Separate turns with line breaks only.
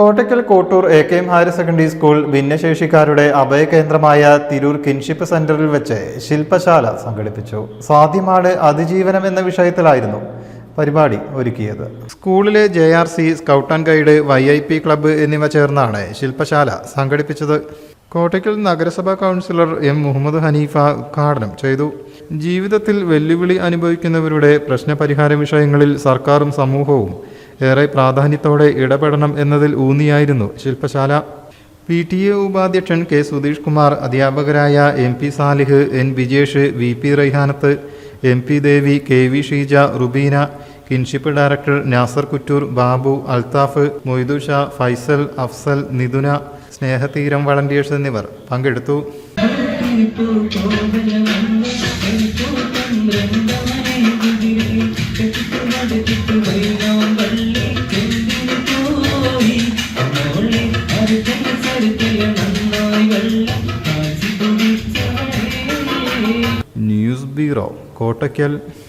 Kottakkal Kottoor A K M higher secondary school ഭിന്നശേഷിക്കാരുടെ അഭയകേന്ദ്രമായ Tirur kinship സെന്ററിൽ വെച്ച് ശില്പശാല സംഘടിപ്പിച്ചു. സാധ്യമാണ് അതിജീവനം എന്ന വിഷയത്തിലായിരുന്നു പരിപാടി ഒരുക്കിയത്. സ്കൂളിലെ J R C scout and guide Y I P club എന്നിവ ചേർന്നാണ് ശില്പശാല സംഘടിപ്പിച്ചത്. കോട്ടയ്ക്കൽ നഗരസഭാ കൗൺസിലർ എം മുഹമ്മദ് ഹനീഫ ഉദ്ഘാടനം ചെയ്തു. ജീവിതത്തിൽ വെല്ലുവിളി അനുഭവിക്കുന്നവരുടെ പ്രശ്നപരിഹാര വിഷയങ്ങളിൽ സർക്കാരും സമൂഹവും ഏറെ പ്രാധാന്യത്തോടെ ഇടപെടണം എന്നതിൽ ഊന്നിയായിരുന്നു ശില്പശാല. പി. ടി. എ. ഉപാധ്യക്ഷൻ കെ. സുധീഷ് കുമാർ അധ്യാപകരായ M. P. Salih N. Vijesh V. P. Raihanath M. P. Devi K. V. Sheeja Rubeena kinship director Nasar Kuttur Babu Althaf Moidu Shah Faisal Afsal Nithuna Snehatheeram volunteers എന്നിവർ പങ്കെടുത്തു. News bureau Kottakkal